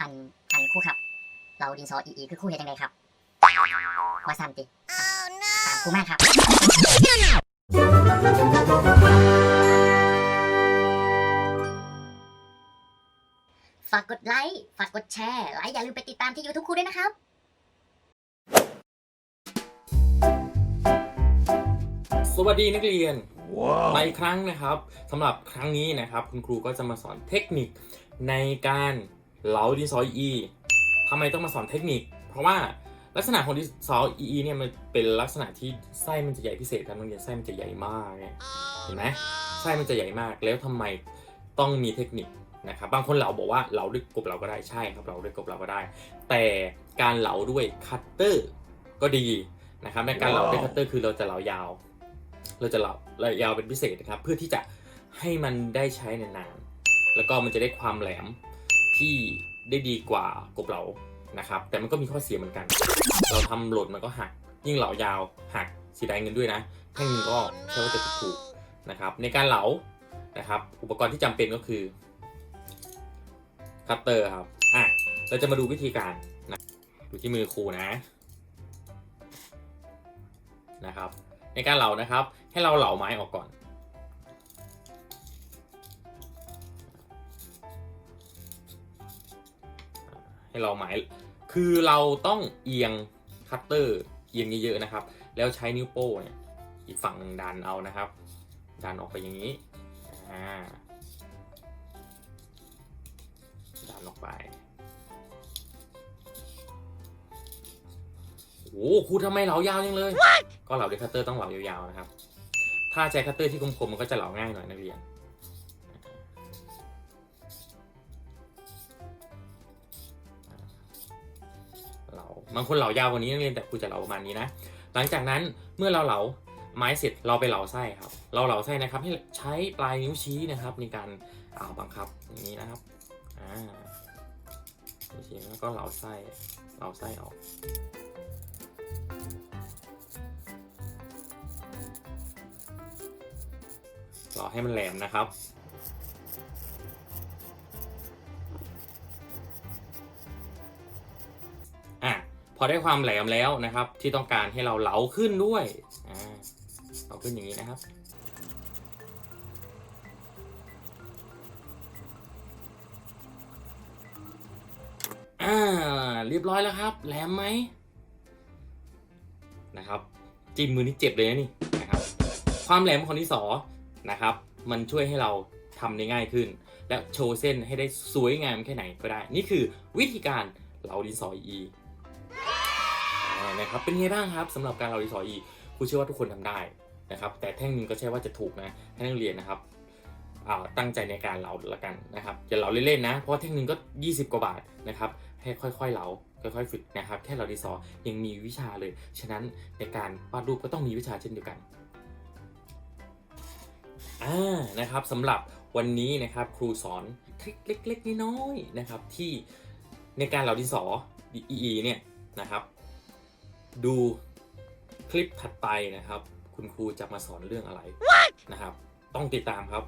อันอันคู่ครับ เราดินสออีอีคือคู่เฮ็ดยังไงครับว่าซันติตามคู่มากครับฝากกดไลค์ฝากกดแชร์และอย่าลืมไปติดตามที่ YouTube ครูด้วยนะครับสวัสดีนักเรียนมาอีกครั้งนะครับสำหรับครั้งนี้นะครับ คุณครูก็จะมาสอนเทคนิคในการ เหลาดินสอ EE ทำไมต้องมาสอนเทคนิค เพราะว่าลักษณะของดินสอ EE เนี่ยมันเป็นลักษณะที่ไส้มันจะใหญ่พิเศษครับนักเรียนไส้มันจะใหญ่มากเห็นไหมไส้มันจะใหญ่มากแล้วทำไมต้องมีเทคนิคนะครับบางคนเหลาบอกว่าเหลาด้วยกบเหลาก็ได้ใช่ครับเหลาด้วยกบเหลาก็ได้ แต่การเหลาด้วยคัตเตอร์ก็ดีนะครับในการเหลาด้วยคัตเตอร์คือเราจะเหลายาว เราจะเหลาเรายาวเป็นพิเศษนะครับเพื่อที่จะให้มันได้ใช้นานๆแล้วก็มันจะได้ความแหลม ที่ได้ดีกว่ากบเหลานะครับ แต่มันก็มีข้อเสียเหมือนกัน เราทำหล่นมันก็หัก ยิ่งเหลายาวหักเสียดายเงินด้วยนะแท่งนึงก็ใช่ว่าจะถูกนะครับ ในการเหลานะครับ อุปกรณ์ที่จำเป็นก็คือคัตเตอร์ครับอะเราจะมาดูวิธีการนะดูที่มือครูนะนะครับ ในการเหลานะครับ ให้เราเหลาไม้ออกก่อน ให้เราไม้คือเราต้องเอียงคัตเตอร์เอียงเยอะๆนะครับ แล้วใช้นิ้วโป้เนี่ยอีกฝั่งหนึ่งดันเอานะครับ ดันออกไปอย่างนี้อ่าดันออกไปโอ้โหครูทำไมเหลายาวจังเลย ก็เหลาด้วยคัตเตอร์ต้องเหลายาวๆนะครับ ถ้าใช้คัตเตอร์ที่คมๆมันก็จะเหลาง่ายหน่อยนักเรียน บางคนเหลายาวกว่านี้นักเรียนแต่ครูจะเหลาประมาณนี้นะ หลังจากนั้นเมื่อเราเหลาไม้เสร็จเราไปเหลาไส้ครับ เราเหลาไส้นะครับให้ใช้ปลายนิ้วชี้นะครับ ในการอ่าบังคับอย่างนี้นะครับอ่านิ้วชี้แล้วก็เหลาไส้เหลาไส้ออกรอให้มันแหลมนะครับ พอได้ความแหลมแล้วนะครับ ที่ต้องการให้เราเหลาขึ้นด้วยเหลาขึ้นอย่างนี้นะครับ อ่าเรียบร้อยแล้วครับ แหลมไหมนะครับ จิ้มมือนี่เจ็บเลยนะนี่นะครับ ความแหลมของดินสอนะครับ มันช่วยให้เราทำได้ง่ายขึ้น และโชว์เส้นให้ได้สวยงามแค่ไหนก็ได้ นี่คือวิธีการเหลาดินสออ่า นะครับเป็นไงบ้างครับสำหรับการเหลาดินสอ EE ครูเชื่อว่าทุกคนทำได้นะครับ แต่แท่งนึงก็ใช่ว่าจะถูกนะให้นักเรียนนะครับตั้งใจในการเหลาละกันนะครับอย่าเหลาเล่นๆนะ เพราะแท่งนึงก็ 20 กว่าบาทนะครับให้ค่อยๆเหลาค่อยๆฝึกนะครับ แค่เหลาดินสอยังมีวิชาเลย ฉะนั้นในการวาดรูปก็ต้องมีวิชาเช่นเดียวกันอ่านะครับสำหรับวันนี้นะครับครูสอนทริคเล็ก ๆน้อยๆนะครับที่ในการเหลาดินสอ EE เนี่ยนะครับ ดูคลิปถัดไปนะครับ คุณครูจะมาสอนเรื่องอะไรนะครับ ต้องติดตามครับ